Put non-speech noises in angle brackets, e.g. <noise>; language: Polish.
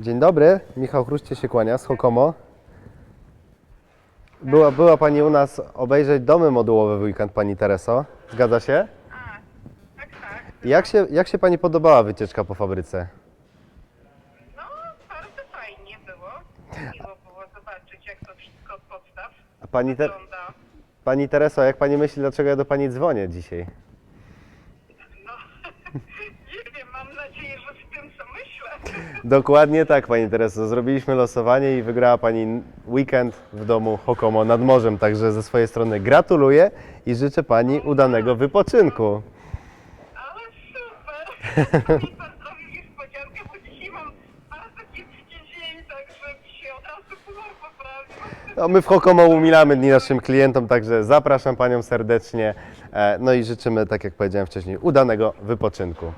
Dzień dobry, Michał Chruście się kłania z Hokomo. Była, była Pani u nas obejrzeć domy modułowe w weekend, Pani Tereso. Zgadza się? A, tak, tak. Jak się, jak się Pani podobała wycieczka po fabryce? No, bardzo fajnie było. Miło było zobaczyć, jak to wszystko od podstaw A Pani, te, wygląda. pani Tereso, jak Pani myśli, dlaczego ja do Pani dzwonię dzisiaj? No, <laughs> nie wiem, mam nadzieję, że w tym, co. Dokładnie tak, Pani Tereso. Zrobiliśmy losowanie i wygrała Pani weekend w domu Hokomo nad morzem. Także ze swojej strony gratuluję i życzę Pani udanego wypoczynku. Ale super. Mi pan zrobił niespodziankę, bo dzisiaj mam bardzo kiepski dzień, także mi się od razu humor poprawił. No, my w Hokomo umilamy dni naszym klientom, także zapraszam Panią serdecznie. E, No i życzymy, tak jak powiedziałem wcześniej, udanego wypoczynku.